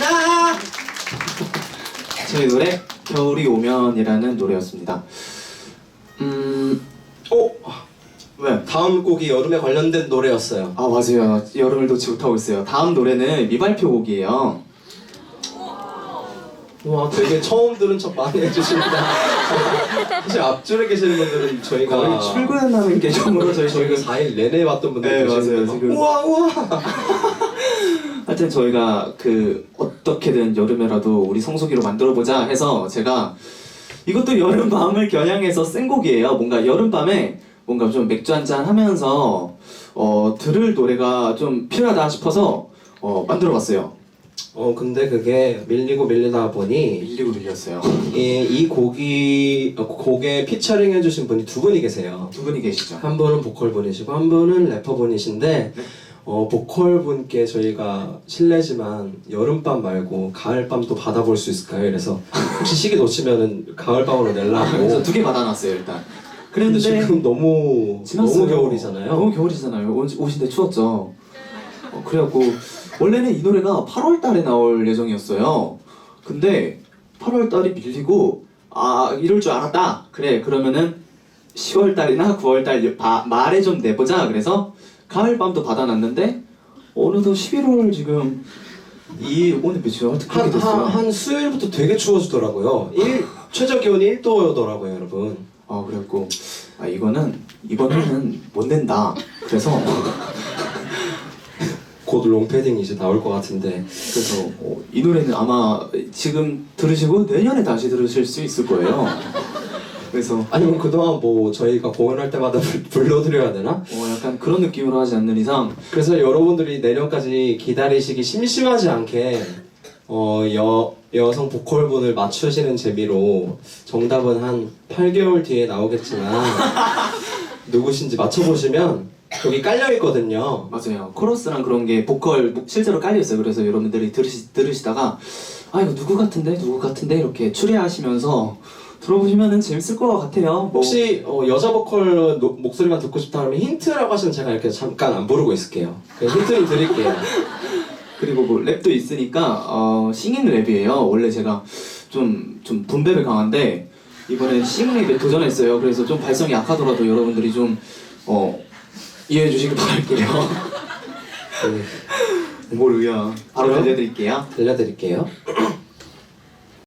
나 저희 노래 겨울이 오면이라는 노래였습니다. 음, 어? 왜? 다음 곡이 여름에 관련된 노래였어요. 아 맞아요. 여름을 놓지 못하고 있어요. 다음 노래는 미발표 곡이에요. 와 되게 처음 들은 척 많이 해주십니다. 사실 앞줄에 계시는 분들은 저희가 거의 출근하는 계정으로 저희 저희가 지금 4일 내내 봤던 분들 네, 계시는데 맞아요. 막 지금. 우와 우와 하여튼 저희가 그 어떻게든 여름에라도 우리 성수기로 만들어보자 해서 제가 이것도 여름 밤을 겨냥해서 쓴 곡이에요. 뭔가 여름 밤에 뭔가 좀 맥주 한잔 하면서 어 들을 노래가 좀 필요하다 싶어서 어 만들어봤어요. 어 근데 그게 밀리고 밀리다 보니 밀리고 밀렸어요. 이, 이 곡이 어, 곡에 피처링 해주신 분이 두 분이 계세요. 두 분이 계시죠. 한 분은 보컬 분이시고 한 분은 래퍼 분이신데 어, 보컬 분께 저희가 실례지만 여름밤 말고 가을밤도 받아볼 수 있을까요? 그래서 혹시 시기 놓치면은 가을밤으로 그래서 내려고. 두개 받아놨어요 일단. 근데 그랬는데 지금 너무 지났어요. 너무 겨울이잖아요. 너무 겨울이잖아요. 옷- 옷인데 추웠죠. 어, 그래갖고 원래는 이 노래가 8월 달에 나올 예정이었어요. 근데 8월 달이 밀리고 아 이럴 줄 알았다. 그래 그러면은 10월 달이나 9월 달 바- 말에 좀 내보자. 그래서 가을 밤도 받아놨는데 어느덧 11월 지금 이 오늘 며칠 어떻게 한, 됐어요? 한, 한 수요일부터 되게 추워지더라고요. 일, 최저 기온이 1도더라고요, 여러분. 아 그래갖고 아 이거는 이번 해는 못 낸다. 그래서 곧 롱패딩이 이제 나올 것 같은데. 그래서 어, 이 노래는 아마 지금 들으시고 내년에 다시 들으실 수 있을 거예요. 그래서 아니면 그동안 뭐 저희가 공연할 때마다 불- 불러드려야 되나? 어, 그런 느낌으로 하지 않는 이상 그래서 여러분들이 내년까지 기다리시기 심심하지 않게 어, 여, 여성 보컬분을 맞추시는 재미로 정답은 한 8개월 뒤에 나오겠지만 누구신지 맞춰보시면 여기 깔려있거든요. 맞아요. 코러스랑 그런 게 보컬 실제로 깔려 있어요. 그래서 여러분들이 들으시, 들으시다가 아 이거 누구 같은데? 누구 같은데? 이렇게 추리하시면서 들어보시면은 재밌을 것 같아요. 뭐, 혹시 어, 여자 보컬 노- 목소리만 듣고 싶다 하면 힌트라고 하시면 제가 이렇게 잠깐 안 부르고 있을게요 그냥 힌트를 드릴게요 그리고 뭐 랩도 있으니까 어, 싱잉 랩이에요. 원래 제가 좀, 좀 분배를 강한데 이번에 싱잉 랩에 도전했어요. 그래서 좀 발성이 약하더라도 여러분들이 좀 어, 이해해 주시길 바랄게요. 네, 뭘 의야. 바로 그래요? 들려드릴게요. 들려드릴게요